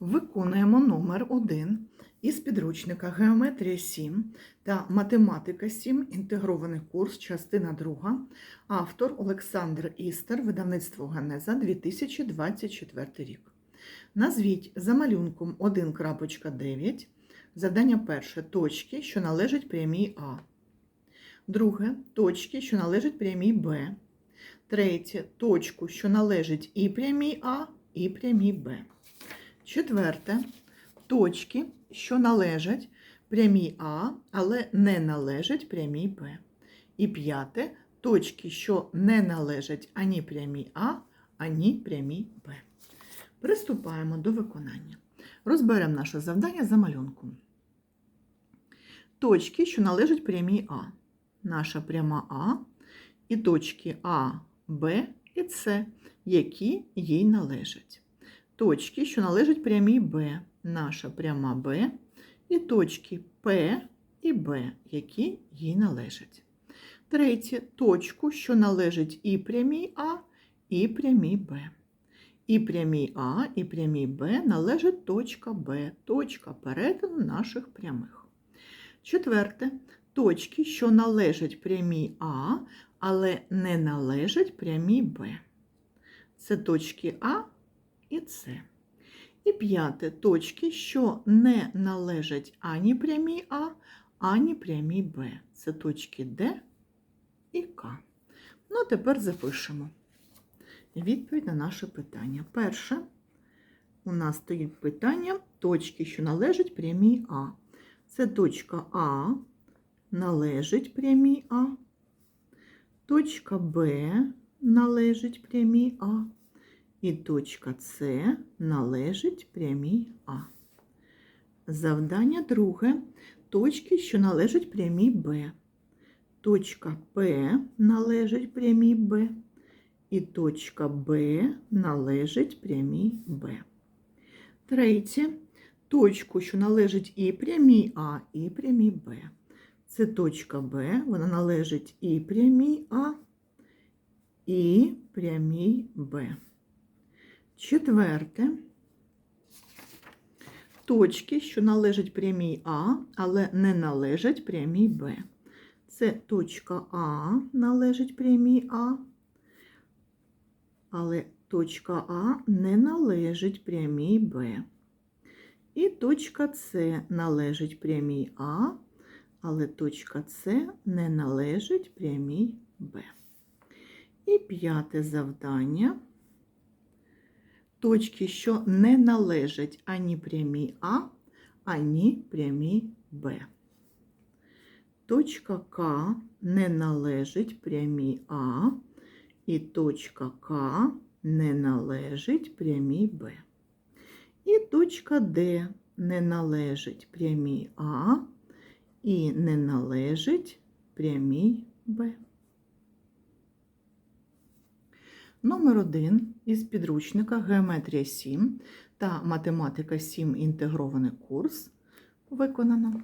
Виконуємо номер 1 із підручника Геометрія 7 та Математика 7. Інтегрований курс, частина 2. Автор Олександр Істер, видавництво Ганеза 2024 рік. Назвіть за малюнком 1.9 завдання перше точки, що належать прямій А. Друге точки, що належать прямій Б. Третє точку, що належить і прямій А, і прямій Б. Четверте точки, що належать прямій А, але не належать прямій Б. І п'яте точки, що не належать ані прямій А, ані прямій Б. Приступаємо до виконання. Розберемо наше завдання за малюнком. Точки, що належать прямій А. Наша пряма А і точки А, Б і С, які їй належать. Точки, що належать прямій Б, наша пряма Б, і точки П і Б, які їй належать. Третє точку, що належить і прямій А, і прямій Б. І прямій А, і прямій Б належить точка Б, точка перетину наших прямих. Четверте точки, що належать прямій А, але не належать прямій Б. Це точки А і С. І п'яте точки, що не належать ані прямій А, ані прямій Б. Це точки Д і К. Ну, тепер запишемо відповідь на наше питання. Перше, у нас стоїть питання точки, що належать прямій А. Це точка А належить прямій А. Точка Б належить прямій А. І точка С належить прямій А. Завдання друге. Точки, що належать прямій Б. Точка П належить прямій Б. І точка Б належить прямій Б. Третє. Точку, що належить і прямій А, і прямій Б. Це точка Б, вона належить і прямій А, і прямій Б. Четверте. Точки, що належать прямій А, але не належать прямій Б. Це точка А належить прямій А, але точка А не належить прямій Б. І точка С належить прямій А, але точка С не належить прямій Б. І п'яте завдання. Точки, що не належать ані прямій А, ані прямій Б. Точка К не належить прямій А, і точка К не належить прямій Б. І точка Д не належить прямій А і не належить прямій Б. Номер 1 із підручника Геометрія 7 та Математика 7 інтегрований курс виконано.